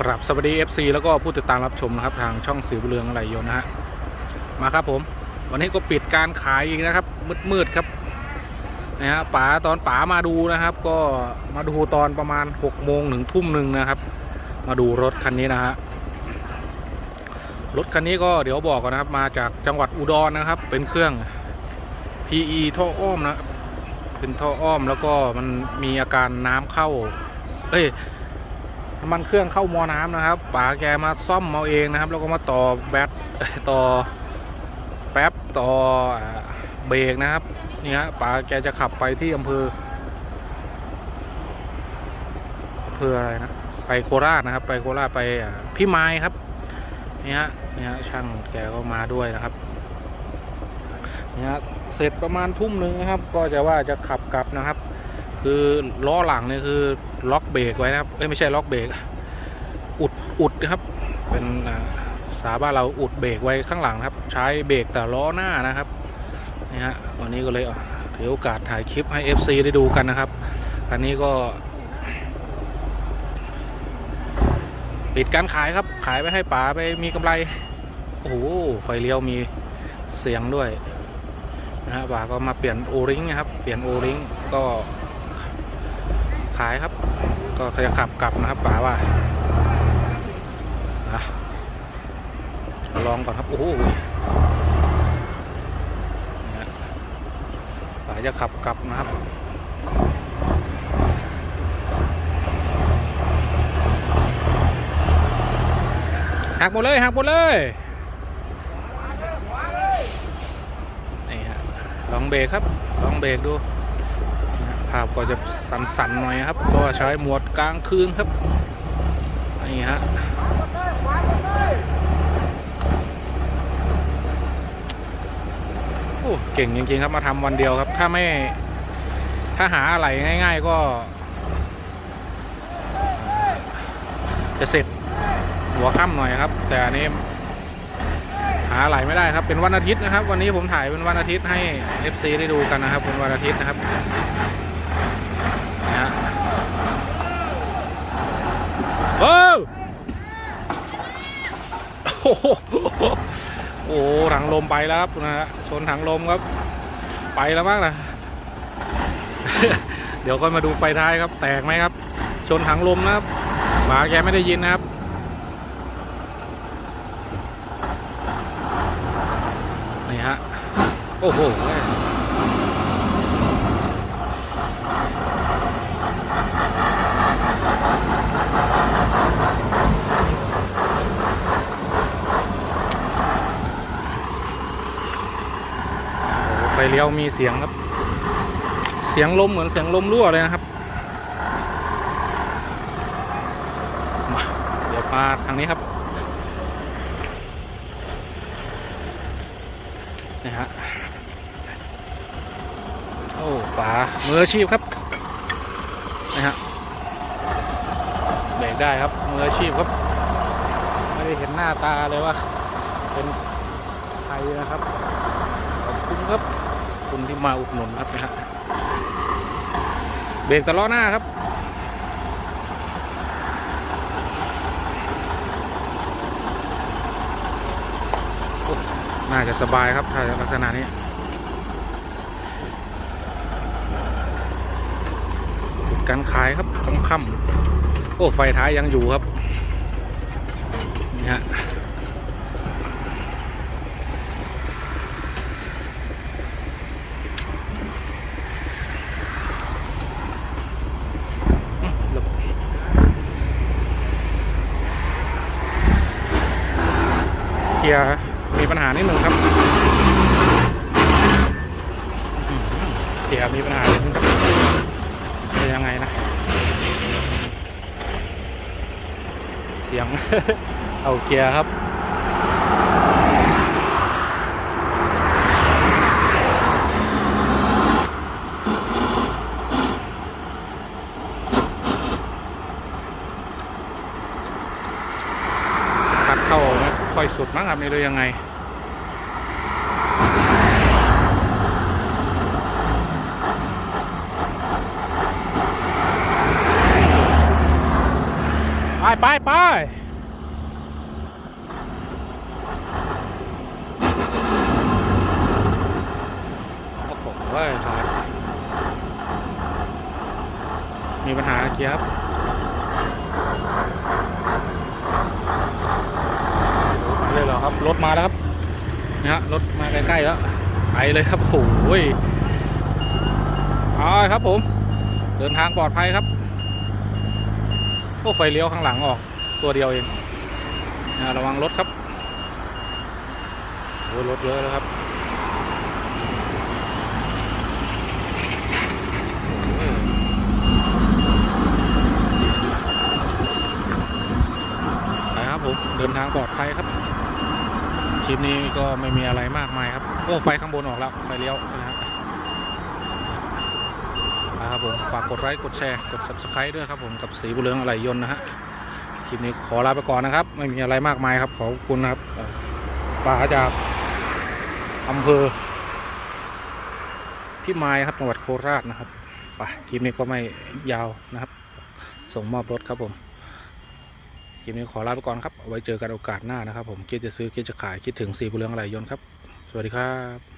กราบสวัสดี FC แล้วก็ผู้ติดตามรับชมนะครับทางช่องสื่อบุเรืองอะไรยนนะฮะมาครับผม วันนี้ก็ปิดการขายอีกนะครับ มืดๆครับนะฮะป๋าตอนป๋ามาดูนะครับ ก็มาดูตอนประมาณ6โมงถึงทุ่มหนึ่งนะครับ มาดูรถคันนี้นะฮะรถคันนี้ก็เดี๋ยวบอกก่อนนะครับ มาจากจังหวัดอุดรนะครับ เป็นเครื่อง PE ท่ออ้อมนะเป็นท่ออ้อมแล้วก็มันมีอาการน้ำเข้าเอ้ย น้ำมันเครื่องเข้ามอน้ำนะครับป๋าแกมาซ่อมเอาเองนะครับ แล้วก็มาต่อแบตต่อแป๊บต่อเบรกนะครับนี่ฮะป๋าแกจะขับไปที่อำเภออำเภออะไรนะไปโคราชนะครับ ไปโคราชไปพี่ไม้ครับนี่ฮะนี่ฮะช่างแกก็มาด้วยนะครับนี่ฮะเสร็จประมาณทุ่มหนึ่งนะครับ ก็จะว่าจะขับกลับนะครับ คือล้อหลังเนี่ยคือ ล็อกเบรกไว้นะครับเอ้ยไม่ใช่ล็อกเบรกอุดอุดนะครับ เป็นสาบ้านเราอุดเบรกไว้ข้างหลังนะครับ ใช้เบรกแต่ล้อหน้านะครับนี่ฮะวันนี้ก็เลยถือโอกาสถ่ายคลิปให้ FC ได้ดูกันนะครับอันนี้ก็ปิดการขายครับ ขายไปให้ป๋าไปมีกำไร โอ้โห ไฟเลี้ยวมีเสียงด้วยนะฮะป๋าก็มาเปลี่ยนโอริงนะครับ เปลี่ยนโอริงก็ ขายครับ ก็จะขับกลับนะครับป๋าว่าลองก่อนครับ โอ้โหป๋าจะขับกลับนะครับหักหมดเลยหักหมดเลยนี่ฮะลองเบรกครับ ลองเบรกดูาพก็จะสั่นๆหน่อยครับเพราะว่าใช้หมวดกลางคืนครับ นี่ฮะโอ้เก่งจริงๆครับมาทำวันเดียวครับ ถ้าไม่ถ้าหาอะไรง่าย ๆ ก็ จะเสร็จหัวค่ำหน่อยครับ แต่อันนี้หาอะไรไม่ได้ครับเป็นวันอาทิตย์นะครับ วันนี้ผมถ่ายเป็นวันอาทิตย์ให้ FC ได้ดูกันนะครับเป็นวันอาทิตย์นะครับนะฮะ โอ้โอ้โหโอ้หถังลมไปแล้วครับนะฮะชนถังลมครับ ไปแล้วมั้งนะ เดี๋ยวก็มาดูไฟท้ายครับ แตกไหมครับ ชนถังลมนะครับหมาแกไม่ได้ยินนะครับนี่ฮะ โอ้โห โอ้โหไฟ เลี้ยวมีเสียงครับ เสียงลมเหมือนเสียงลมรั่วเลยนะครับมาเดี๋ยวมาทางนี้ครับนี่ฮะโอ้ป๋ามืออาชีพครับนะฮะเบรกได้ครับมืออาชีพครับ ไม่ได้เห็นหน้าตาเลยว่าเป็นใครนะครับ ขอบคุณครับ คุณที่มาอุดหนุนครับนะฮะเบรกแต่ล้อหน้าครับน่าจะสบายครับถ้าลักษณะนี้การขายครับค่ำๆโอ้ ไฟท้ายยังอยู่ครับ นี่ฮะ ยร์มีปัญหานิดหนึ่งครับเกียร์มีปัญหานิดนึงจะยังไงนะ เสียง เอาเกียร์ครับคัดเข้าไม่ ค่อยสุดมั้งครับนี่รือยังไง ไปไปไปโอ้โหเว้ยมีปัญหาเกียร์ครับมา เลยเหรอครับ รถมาแล้วครับนะฮะรถมาใกล้ๆแล้วไปเลยครับโอ้โหเอาเลยครับผม เดินทางปลอดภัยครับโอ้ไฟเลี้ยวข้างหลังออก ตัวเดียวเองนะระวังรถครับโอ้รถเยอะแล้วครับไปครับผม เดินทางปลอดภัยครับ คลิปนี้ก็ไม่มีอะไรมากมายครับโอ้ไฟข้างบนออกแล้ว ไฟเลี้ยวนะฮะนะครับผม ฝากกดไลค์กดแชร์ กด subscribe ด้วยครับผม กับสีบุเรืองอะไรยนต์นะฮะ คลิปนี้ขอลาไปก่อนนะครับ ไม่มีอะไรมากมายครับ ขอบคุณนะครับป่าจากอำเภอพิมายครับจังหวัดโคราชนะครับไปคลิปนี้ก็ไม่ยาวนะครับ ส่งมอบรถครับผม คลิปนี้ขอลาไปก่อนครับเอาไว้เจอกันโอกาสหน้านะครับผมคิดจะซื้อคิดจะขายคิดถึงสีบุเรืองอะไรยนครับ สวัสดีครับ